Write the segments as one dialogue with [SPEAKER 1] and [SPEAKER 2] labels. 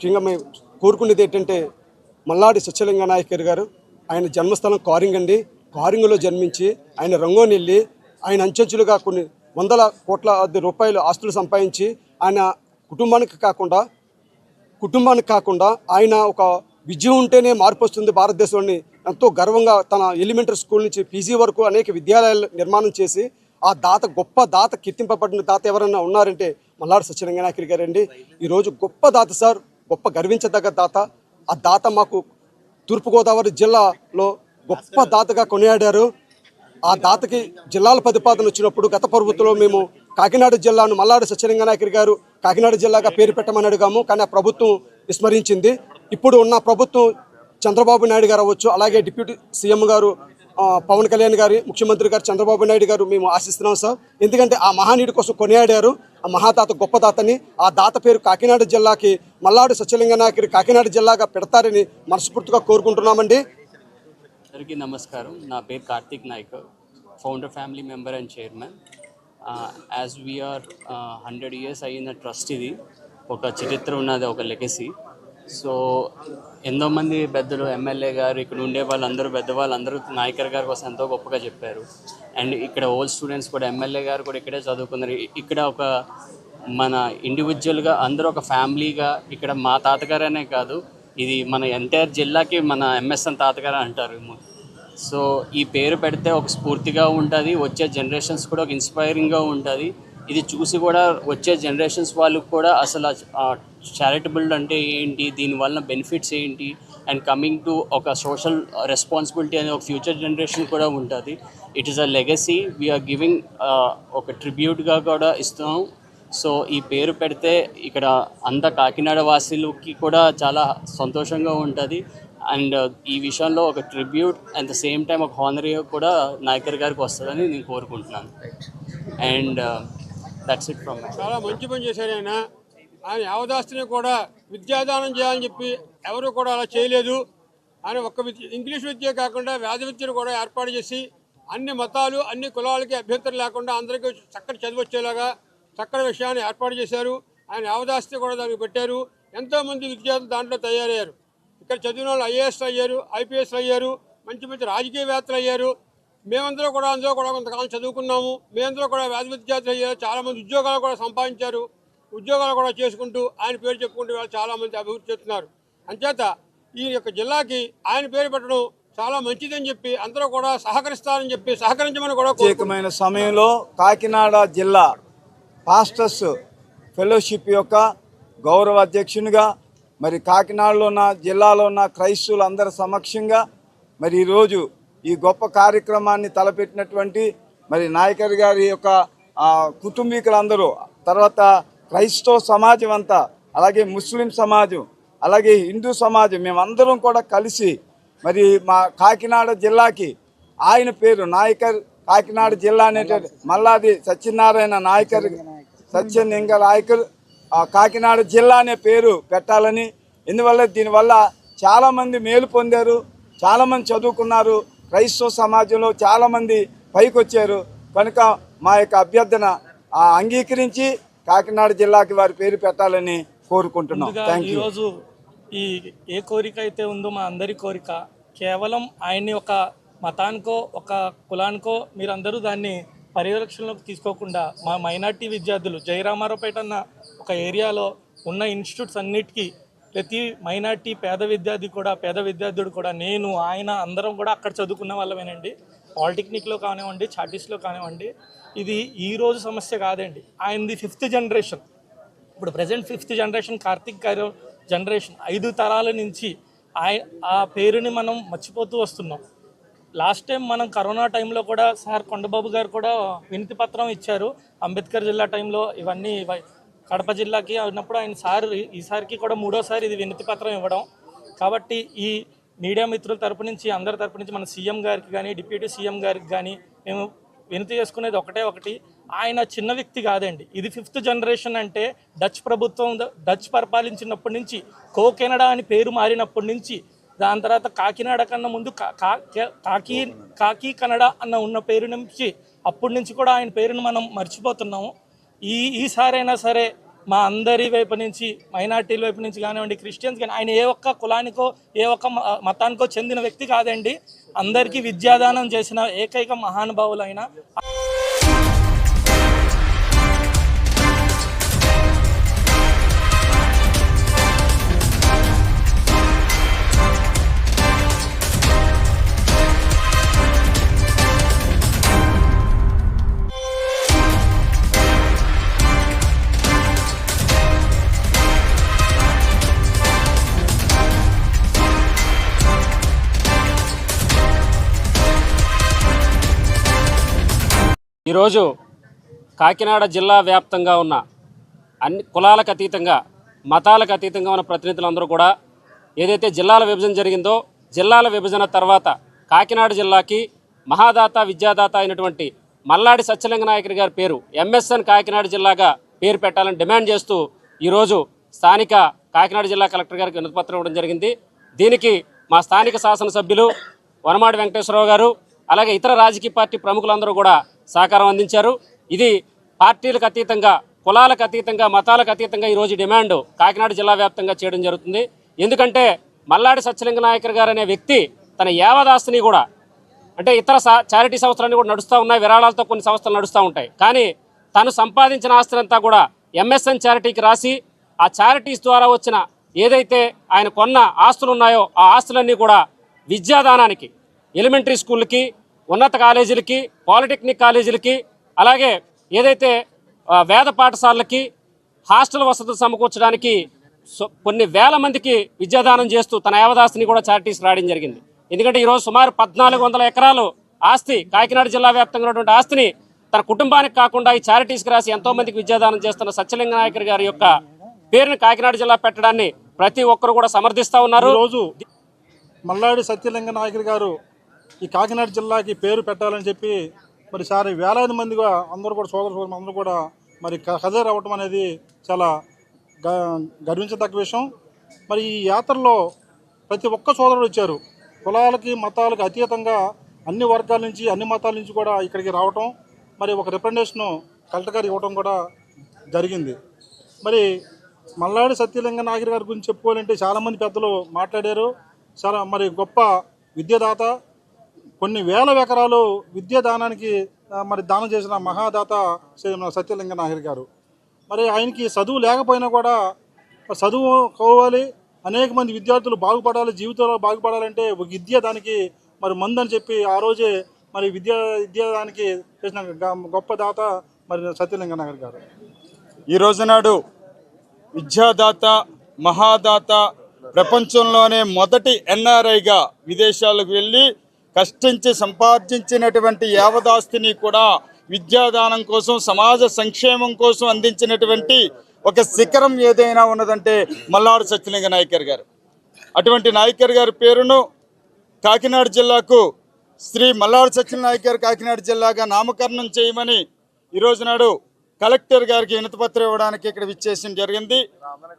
[SPEAKER 1] ముఖ్యంగా మేము కోరుకునేది ఏంటంటే మల్లాడి సత్యలింగ నాయకర్ గారు ఆయన జన్మస్థలం కారింగ్ అండి. కారింగ్లో జన్మించి ఆయన రంగోని వెళ్ళి ఆయన అంచెంచులుగా కొన్ని వందల కోట్ల రూపాయలు ఆస్తులు సంపాదించి ఆయన కుటుంబానికి కాకుండా కుటుంబానికి కాకుండా ఆయన ఒక విద్య ఉంటేనే మార్పు వస్తుంది భారతదేశంలోని. ఎంతో గర్వంగా తన ఎలిమెంటరీ స్కూల్ నుంచి పీజీ వరకు అనేక విద్యాలయాలు నిర్మాణం చేసి ఆ దాత గొప్ప దాత కీర్తింపబడిన దాత ఎవరైనా ఉన్నారంటే మల్లాడు సత్యనారాయణ గారండి. ఈరోజు గొప్ప దాత సార్. గొప్ప గర్వించదగ్గ దాత. ఆ దాత మాకు తూర్పుగోదావరి జిల్లాలో గొప్ప దాతగా కొనియాడారు. ఆ దాతకి జిల్లాల ప్రతిపాదన వచ్చినప్పుడు గత ప్రభుత్వంలో మేము కాకినాడ జిల్లాను మల్లాడు సత్యలింగ నాయకర్ గారు కాకినాడ జిల్లాగా పేరు పెట్టమని అడిగాము. కానీ ఆ ప్రభుత్వం విస్మరించింది. ఇప్పుడు ఉన్న ప్రభుత్వం చంద్రబాబు నాయుడు గారు అవ్వచ్చు అలాగే డిప్యూటీ సీఎం గారు పవన్ కళ్యాణ్ గారి ముఖ్యమంత్రి గారు చంద్రబాబు నాయుడు గారు మేము ఆశిస్తున్నాం సార్. ఎందుకంటే ఆ మహానీయుడి కోసం కొనియాడారు. ఆ మహాదాత గొప్ప దాతని ఆ దాత పేరు కాకినాడ జిల్లాకి మల్లాడు సత్యలింగనాయకుడి కాకినాడ జిల్లాగా పెడతారని మనస్ఫూర్తిగా కోరుకుంటున్నామండి.
[SPEAKER 2] అందరికీ నమస్కారం. నా పేరు Karthik Nayak founder family member and chairman as we are hundred years అయిన ట్రస్ట్ ఇది. ఒక చరిత్ర ఉన్నది ఒక లెగసీ సో ఎంతో మంది పెద్దలు ఎమ్మెల్యే గారు ఇక్కడ ఉండే వాళ్ళందరూ పెద్దవాళ్ళందరూ నాయకర్ గారి కోసం ఎంతో గొప్పగా చెప్పారు. అండ్ ఇక్కడ ఓల్డ్ స్టూడెంట్స్ కూడా ఎమ్మెల్యే గారు కూడా ఇక్కడే చదువుకున్నారు. ఇక్కడ ఒక మన ఇండివిజువల్గా అందరూ ఒక ఫ్యామిలీగా ఇక్కడ మా తాతగారనే కాదు ఇది మన ఎంటైర్ జిల్లాకి మన ఎంఎస్ఎన్ తాతగారు అంటారు సో ఈ పేరు పెడితే ఒక స్ఫూర్తిగా ఉంటుంది వచ్చే జనరేషన్స్ కూడా ఒక ఇన్స్పైరింగ్గా ఉంటుంది. ఇది చూసి కూడా వచ్చే జనరేషన్స్ వాళ్ళకు కూడా అసలు చారిటబుల్ అంటే ఏంటి దీనివల్ల బెనిఫిట్స్ ఏంటి అండ్ కమింగ్ టు ఒక సోషల్ రెస్పాన్సిబిలిటీ అనే ఒక ఫ్యూచర్ జనరేషన్ కూడా ఉంటుంది. It is a legacy we are giving ఒక ట్రిబ్యూట్గా కూడా ఇస్తున్నాం. సో ఈ పేరు పెడితే ఇక్కడ అంత కాకినాడ వాసులకి కూడా చాలా సంతోషంగా ఉంటుంది. అండ్ ఈ విషయంలో ఒక tribute at the same time ఒక హానరీ కూడా నాయకర్ గారికి వస్తుందని నేను కోరుకుంటున్నాను. అండ్ దట్స్ ఇట్ ఫ్రమ్
[SPEAKER 3] చాలా మంచి పని చేశారు ఆయన. ఆయన యావదాస్తిని కూడా విద్యాదానం చేయాలని చెప్పి ఎవరు కూడా అలా చేయలేదు. ఆయన ఒక్క విద్య ఇంగ్లీష్ విద్య కాకుండా వ్యాధి విద్యను కూడా ఏర్పాటు చేసి అన్ని మతాలు అన్ని కులాలకి అభ్యంతరం లేకుండా అందరికీ చక్కటి చదువు వచ్చేలాగా చక్కటి విషయాన్ని ఏర్పాటు చేశారు. ఆయన అవదాస్తి కూడా దానికి పెట్టారు. ఎంతోమంది విద్యార్థులు దాంట్లో తయారయ్యారు. ఇక్కడ చదివిన వాళ్ళు ఐఏఎస్ అయ్యారు ఐపీఎస్ అయ్యారు మంచి మంచి రాజకీయవేత్తలు అయ్యారు. మేమందరూ కూడా అందులో కూడా కొంతకాలం చదువుకున్నాము. మేమందరూ కూడా వేద విద్యార్థులు అయ్యారు. చాలామంది ఉద్యోగాలు కూడా సంపాదించారు. ఉద్యోగాలు కూడా చేసుకుంటూ ఆయన పేరు చెప్పుకుంటూ వాళ్ళు చాలామంది అభివృద్ధి చేస్తున్నారు అంచేత ఈ యొక్క జిల్లాకి ఆయన పేరు పెట్టడం చాలా మంచిదని చెప్పి అందరూ కూడా సహకరిస్తారని చెప్పి సహకరించమని కూడా.
[SPEAKER 4] ప్రత్యేకమైన సమయంలో కాకినాడ జిల్లా పాస్టర్స్ ఫెలోషిప్ యొక్క గౌరవ అధ్యక్షునిగా మరి కాకినాడలో ఉన్న జిల్లాలో ఉన్న క్రైస్తవులందరి సమక్షంగా మరి ఈరోజు ఈ గొప్ప కార్యక్రమాన్ని తలపెట్టినటువంటి మరి నాయకర్ గారి యొక్క కుటుంబీకులందరూ తర్వాత క్రైస్తవ సమాజం అంతా అలాగే ముస్లిం సమాజం అలాగే హిందూ సమాజం మేమందరం కూడా కలిసి మరి మా కాకినాడ జిల్లాకి ఆయన పేరు నాయకర్ కాకినాడ జిల్లా అనేటువంటి మల్లాది సత్యనారాయణ నాయకర్ సత్యలింగ నాయకర్ కాకినాడ జిల్లా అనే పేరు పెట్టాలని. ఎందువల్ల దీనివల్ల చాలామంది మేలు పొందారు చాలామంది చదువుకున్నారు క్రైస్తవ సమాజంలో చాలామంది పైకి వచ్చారు కనుక మా యొక్క అభ్యర్థన అంగీకరించి కాకినాడ జిల్లాకి వారి పేరు పెట్టాలని కోరుకుంటున్నాం. థ్యాంక్ యూ
[SPEAKER 5] ఈ ఏ కోరిక అయితే ఉందో మా అందరి కోరిక కేవలం ఆయన్ని ఒక మతానికో ఒక కులానికో మీరందరూ దాన్ని పరిరక్షణలోకి తీసుకోకుండా మా మైనార్టీ విద్యార్థులు జయరామారావుపేట అన్న ఒక ఏరియాలో ఉన్న ఇన్స్టిట్యూట్స్ అన్నిటికీ ప్రతి మైనార్టీ పేద విద్యార్థి కూడా పేద విద్యార్థుడు కూడా నేను ఆయన అందరం కూడా అక్కడ చదువుకున్న వాళ్ళమేనండి. పాలిటెక్నిక్లో కానివ్వండి చార్టీస్లో కానివ్వండి ఇది ఈ రోజు సమస్య కాదండి. ఆయనది ఫిఫ్త్ జనరేషన్. ఇప్పుడు present fifth generation Karthik garu generation ఐదు తరాల నుంచి ఆయ ఆ పేరుని మనం మర్చిపోతూ వస్తున్నాం. లాస్ట్ టైం మనం కరోనా టైంలో కూడా సార్ కొండబాబు గారు కూడా వినతి పత్రం ఇచ్చారు. అంబేద్కర్ జిల్లా టైంలో ఇవన్నీ కడప జిల్లాకి ఉన్నప్పుడు ఆయన సార్ ఈసారికి కూడా మూడోసారి ఇది వినతి పత్రం ఇవ్వడం. కాబట్టి ఈ మీడియా మిత్రుల తరపు నుంచి అందరి తరపు నుంచి మన సీఎం గారికి కానీ డిప్యూటీ సీఎం గారికి కానీ మేము వినతి చేసుకునేది ఒకటే ఒకటి. ఆయన చిన్న వ్యక్తి కాదండి. ఇది ఫిఫ్త్ జనరేషన్ అంటే డచ్ ప్రభుత్వం డచ్ పరిపాలించినప్పటి నుంచి కో కెనడా అని పేరు మారినప్పటి నుంచి దాని తర్వాత కాకినాడ కన్నా ముందు కా- కాకి కాకి కన్నడ అన్న ఉన్న పేరు నుంచి అప్పటి నుంచి కూడా ఆయన పేరును మనం మర్చిపోతున్నాము. ఈ ఈసారైనా సరే మా అందరి వైపు నుంచి మైనార్టీల వైపు నుంచి కానివ్వండి క్రిస్టియన్స్ కానీ ఆయన ఏ ఒక్క కులానికో ఏ ఒక్క మతానికో చెందిన వ్యక్తి కాదండి. అందరికీ విద్యాదానం చేసిన ఏకైక మహానుభావులైన
[SPEAKER 6] ఈరోజు కాకినాడ జిల్లా వ్యాప్తంగా ఉన్న అన్ని కులాలకు అతీతంగా మతాలకు అతీతంగా ఉన్న ప్రతినిధులందరూ కూడా ఏదైతే జిల్లాల విభజన జరిగిందో జిల్లాల విభజన తర్వాత కాకినాడ జిల్లాకి మహాదాత విద్యాదాత అయినటువంటి మల్లాడి సత్యలింగ నాయకుడి గారి పేరు ఎంఎస్ఎన్ కాకినాడ జిల్లాగా పేరు పెట్టాలని డిమాండ్ చేస్తూ ఈరోజు స్థానిక కాకినాడ జిల్లా కలెక్టర్ గారికి వినతిపత్రం ఇవ్వడం జరిగింది. దీనికి మా స్థానిక శాసనసభ్యులు వనమాడి వెంకటేశ్వరరావు గారు అలాగే ఇతర రాజకీయ పార్టీ ప్రముఖులందరూ కూడా సహకారం అందించారు. ఇది పార్టీలకు అతీతంగా కులాలకు అతీతంగా మతాలకు అతీతంగా ఈరోజు డిమాండ్ కాకినాడ జిల్లా వ్యాప్తంగా చేయడం జరుగుతుంది. ఎందుకంటే మల్లాడి సత్యలింగ నాయకర్ గారు అనే వ్యక్తి తన యావదాస్తిని కూడా అంటే ఇతర చారిటీ సంస్థలన్నీ కూడా నడుస్తూ ఉన్నాయి విరాళాలతో కొన్ని సంస్థలు నడుస్తూ ఉంటాయి. కానీ తను సంపాదించిన ఆస్తులంతా కూడా ఎంఎస్ఎన్ చారిటీకి రాసి ఆ చారిటీస్ ద్వారా వచ్చిన ఏదైతే ఆయన కొన్న ఆస్తులు ఉన్నాయో ఆ ఆస్తులన్నీ కూడా విద్యాదానానికి ఎలిమెంటరీ స్కూళ్ళకి ఉన్నత కాలేజీలకి పాలిటెక్నిక్ కాలేజీలకి అలాగే ఏదైతే వేద పాఠశాలలకి హాస్టల్ వసతులు సమకూర్చడానికి సో- కొన్ని వేల మందికి విద్యాదానం చేస్తూ తన యావదాస్తిని కూడా చారిటీస్ రాయడం జరిగింది. ఎందుకంటే ఈరోజు సుమారు పద్నాలుగు వందల ఎకరాలు ఆస్తి కాకినాడ జిల్లా వ్యాప్తంగా ఉన్నటువంటి ఆస్తిని తన కుటుంబానికి కాకుండా ఈ చారిటీస్కి రాసి ఎంతో మందికి విద్యాదానం చేస్తున్న సత్యలింగ నాయకర్ గారి యొక్క పేరుని కాకినాడ జిల్లా పెట్టడాన్ని ప్రతి ఒక్కరు కూడా సమర్థిస్తా ఉన్నారు.
[SPEAKER 7] ఈరోజు మల్లాడి సత్యలింగ నాయకులు గారు ఈ కాకినాడ జిల్లాకి పేరు పెట్టాలని చెప్పి మరి సారి వేలాది మందిగా అందరూ కూడా సోదర సోదరు అందరూ కూడా మరి హజర్ అవ్వటం అనేది చాలా గ- గర్వించదగ్గ విషయం. మరి ఈ యాత్రలో ప్రతి ఒక్క సోదరుడు వచ్చారు. కులాలకి మతాలకు అతీతంగా అన్ని వర్గాల నుంచి అన్ని మతాల నుంచి కూడా ఇక్కడికి రావటం మరి ఒక రిప్రజెంటేషను కలెక్టర్ గారు ఇవ్వటం కూడా జరిగింది. మరి మల్లాడి సత్యలింగ నాగిరి గారి గురించి చెప్పుకోవాలంటే చాలామంది పెద్దలు మాట్లాడారు. చాలా మరి గొప్ప విద్యాదాత కొన్ని వేల ఎకరాలు విద్యా దానానికి మరి దానం చేసిన మహాదాత శ్రీ సత్యలింగ నాహిర్ గారు. మరి ఆయనకి చదువు లేకపోయినా కూడా చదువు కోవాలి. అనేక మంది విద్యార్థులు బాగుపడాలి జీవితంలో బాగుపడాలంటే ఒక విద్య దానికి మరి మందని చెప్పి ఆ రోజే మరి విద్యా విద్యాదానికి చేసిన గ- గొప్ప దాత మరి సత్యలింగ నాగర్ గారు.
[SPEAKER 4] ఈ రోజునాడు విద్యాదాత మహాదాత ప్రపంచంలోనే మొదటి ఎన్ఆర్ఐగా విదేశాలకు వెళ్ళి కష్టించి సంపాదించినటువంటి యావదాస్తిని కూడా విద్యాదానం కోసం సమాజ సంక్షేమం కోసం అందించినటువంటి ఒక శిఖరం ఏదైనా ఉన్నదంటే మల్లాడు సత్యలింగ నాయకర్ గారు. అటువంటి నాయకర్ గారి పేరును కాకినాడ జిల్లాకు శ్రీ మల్లాడు సత్యనారాయణ నాయకర్ కాకినాడ జిల్లాగా నామకరణం చేయమని ఈరోజు నాడు కలెక్టర్ గారికి వినతిపత్రం ఇవ్వడానికి ఇక్కడ విచ్చేసిన జరిగింది.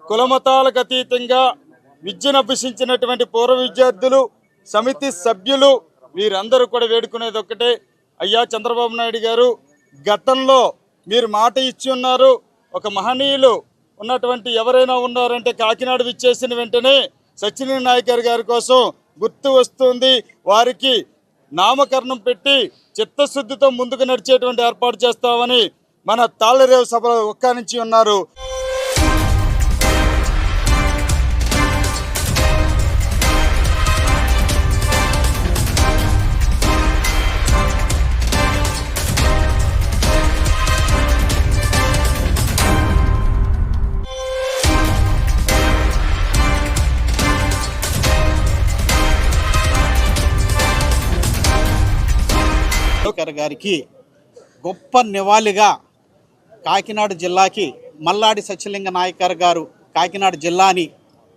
[SPEAKER 4] కులమతాలకు అతీతంగా విద్యను అభ్యసించినటువంటి పూర్వ విద్యార్థులు సమితి సభ్యులు వీరందరూ కూడా వేడుకునేది ఒక్కటే. అయ్యా చంద్రబాబు నాయుడు గారు గతంలో మీరు మాట ఇచ్చి ఉన్నారు. ఒక మహనీయులు ఉన్నటువంటి ఎవరైనా ఉన్నారంటే కాకినాడ విచ్చేసిన వెంటనే సచిన్ నాయకర్ గారి కోసం గుర్తు వస్తుంది. వారికి నామకరణం పెట్టి చిత్తశుద్ధితో ముందుకు నడిచేటువంటి ఏర్పాటు చేస్తామని మన తాళ్ళరేవు సభలో ఒక్కానించి ఉన్నారు.
[SPEAKER 8] గారికి గొప్ప నివాళిగా కాకినాడ జిల్లాకి మల్లాడి సత్యలింగ నాయకర్ గారు కాకినాడ జిల్లాని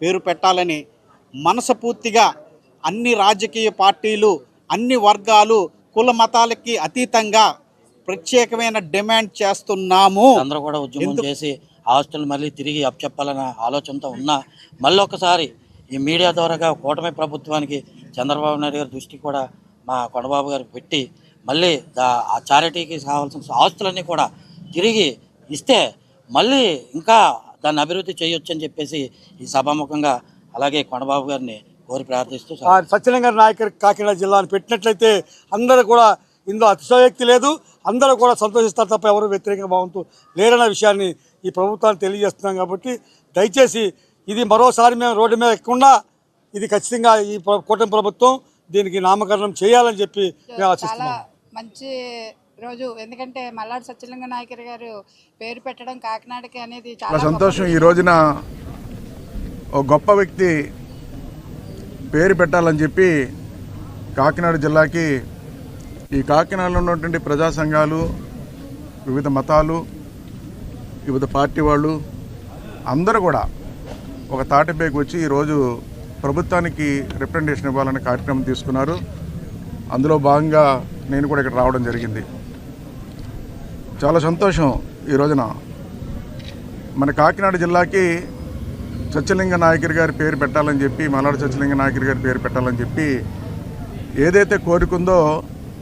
[SPEAKER 8] పేరు పెట్టాలని మనసపూర్తిగా అన్ని రాజకీయ పార్టీలు అన్ని వర్గాలు కుల మతాలకి అతీతంగా ప్రత్యేకమైన డిమాండ్ చేస్తున్నాము.
[SPEAKER 9] అందరూ కూడా ఉద్యమం చేసి ఆస్తులు మళ్ళీ తిరిగి అప్పచెప్పాలన్న ఆలోచనతో ఉన్నా మళ్ళీ ఒకసారి ఈ మీడియా ద్వారాగా కూటమి ప్రభుత్వానికి చంద్రబాబు నాయుడు గారి దృష్టి కూడా మా కొండబాబు గారికి పెట్టి మళ్ళీ దా- ఆ చారిటీకి కావాల్సిన ఆస్తులన్నీ కూడా తిరిగి ఇస్తే మళ్ళీ ఇంకా దాన్ని అభివృద్ధి చేయొచ్చు అని చెప్పేసి ఈ సభాముఖంగా అలాగే కొండబాబు గారిని కోరి ప్రార్థిస్తూ
[SPEAKER 10] ఆ సత్యలింగ నాయకర్ కాకినాడ జిల్లాను పెట్టినట్లయితే అందరూ కూడా ఇందులో అతిశయోక్తి లేదు. అందరూ కూడా సంతోషిస్తారు తప్ప ఎవరు వ్యతిరేకంగా భావంతో లేరన్న విషయాన్ని ఈ ప్రభుత్వాన్ని తెలియజేస్తున్నాం కాబట్టి దయచేసి ఇది మరోసారి మేము రోడ్డు మీద ఎక్కకుండా ఇది ఖచ్చితంగా ఈ కూటమి ప్రభుత్వం దీనికి నామకరణం చేయాలని చెప్పి మేము ఆశిస్తున్నాం.
[SPEAKER 11] మంచి రోజు. ఎందుకంటే మల్లాడి సత్యలింగ నాయకర్ గారు పేరు పెట్టడం కాకినాడకి అనేది
[SPEAKER 12] చాలా సంతోషం. ఈ రోజున ఒక గొప్ప వ్యక్తి పేరు పెట్టాలని చెప్పి కాకినాడ జిల్లాకి ఈ కాకినాడలో ఉన్నటువంటి ప్రజా సంఘాలు వివిధ మతాలు వివిధ పార్టీ వాళ్ళు అందరూ కూడా ఒక తాటిపైకి వచ్చి ఈరోజు ప్రభుత్వానికి రిప్రజెంటేషన్ ఇవ్వాలనే కార్యక్రమం తీసుకున్నారు. అందులో భాగంగా నేను కూడా ఇక్కడ రావడం జరిగింది. చాలా సంతోషం ఈ రోజున. మన కాకినాడ జిల్లాకి సత్యలింగ నాయకుడి గారి పేరు పెట్టాలని చెప్పి మలాడు సత్యలింగ నాయకుడి గారి పేరు పెట్టాలని చెప్పి ఏదైతే కోరుకుందో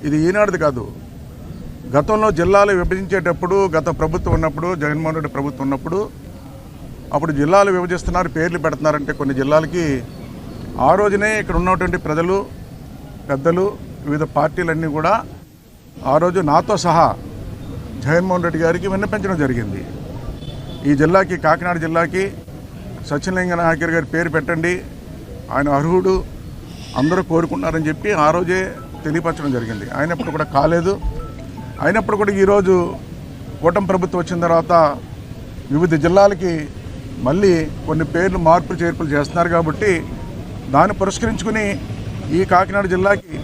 [SPEAKER 12] ఇది ఈనాటిది కాదు. గతంలో జిల్లాలు విభజించేటప్పుడు గత ప్రభుత్వం ఉన్నప్పుడు జగన్మోహన్ రెడ్డి ప్రభుత్వం ఉన్నప్పుడు అప్పుడు జిల్లాలు విభజిస్తున్నారు పేర్లు పెడుతున్నారంటే కొన్ని జిల్లాలకి ఆ రోజునే ఇక్కడ ఉన్నటువంటి ప్రజలు పెద్దలు వివిధ పార్టీలన్నీ కూడా ఆ రోజు నాతో సహా జగన్మోహన్ రెడ్డి గారికి విన్నపించడం జరిగింది. ఈ జిల్లాకి కాకినాడ జిల్లాకి సత్యలింగ నాయకర్ గారి పేరు పెట్టండి. ఆయన అర్హుడు. అందరూ కోరుకున్నారని చెప్పి ఆ రోజే తెలియపరచడం జరిగింది. అయినప్పుడు కూడా కాలేదు. అయినప్పుడు కూడా ఈరోజు కూటమి ప్రభుత్వం వచ్చిన తర్వాత వివిధ జిల్లాలకి మళ్ళీ కొన్ని పేర్లు మార్పులు చేర్పులు చేస్తున్నారు కాబట్టి దాన్ని పురస్కరించుకుని ఈ కాకినాడ జిల్లాకి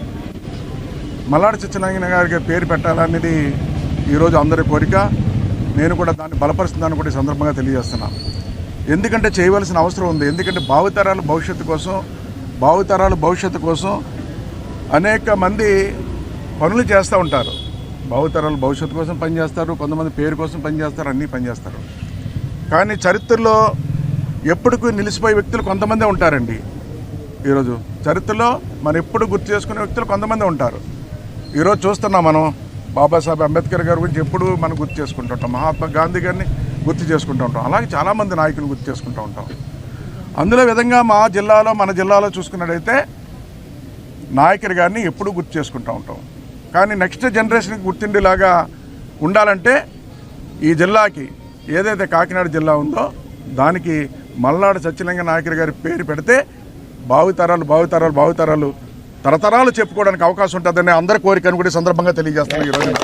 [SPEAKER 12] మల్లాడి సత్యనారాయణ గారికి పేరు పెట్టాలనేది ఈరోజు అందరి కోరిక. నేను కూడా దాన్ని బలపరుస్తుందని కూడా ఈ సందర్భంగా తెలియజేస్తున్నాను ఎందుకంటే చేయవలసిన అవసరం ఉంది. ఎందుకంటే భావితరాల భవిష్యత్తు కోసం భావితరాల భవిష్యత్తు కోసం అనేక మంది పనులు చేస్తూ ఉంటారు. భావితరాల భవిష్యత్తు కోసం పనిచేస్తారు కొంతమంది పేరు కోసం పనిచేస్తారు అన్నీ పనిచేస్తారు. కానీ చరిత్రలో ఎప్పటికీ నిలిచిపోయే వ్యక్తులు కొంతమందే ఉంటారండి. ఈరోజు చరిత్రలో మనం ఎప్పుడు గుర్తు చేసుకునే వ్యక్తులు కొంతమంది ఉంటారు. ఈరోజు చూస్తున్నాం మనం బాబాసాహెబ్ అంబేద్కర్ గారి గురించి ఎప్పుడు మనం గుర్తు చేసుకుంటుంటాం. మహాత్మా గాంధీ గారిని గుర్తు చేసుకుంటూ ఉంటాం. అలాగే చాలామంది నాయకులు గుర్తు చేసుకుంటూ ఉంటాం. అందులో విధంగా మా జిల్లాలో మన జిల్లాలో చూసుకున్నట్టయితే నాయకుడి గారిని ఎప్పుడూ గుర్తు చేసుకుంటూ ఉంటాం. కానీ నెక్స్ట్ జనరేషన్కి గుర్తుండేలాగా ఉండాలంటే ఈ జిల్లాకి ఏదైతే కాకినాడ జిల్లా ఉందో దానికి మల్నాడు సత్యలింగ నాయకుడి గారి పేరు పెడితే భావితరాలు భావితరాలు భావితరాలు తరతరాలు చెప్పుకోవడానికి అవకాశం ఉంటుందని అందరి కోరికను కూడా సందర్భంగా తెలియజేస్తున్నాను ఈ రోజున.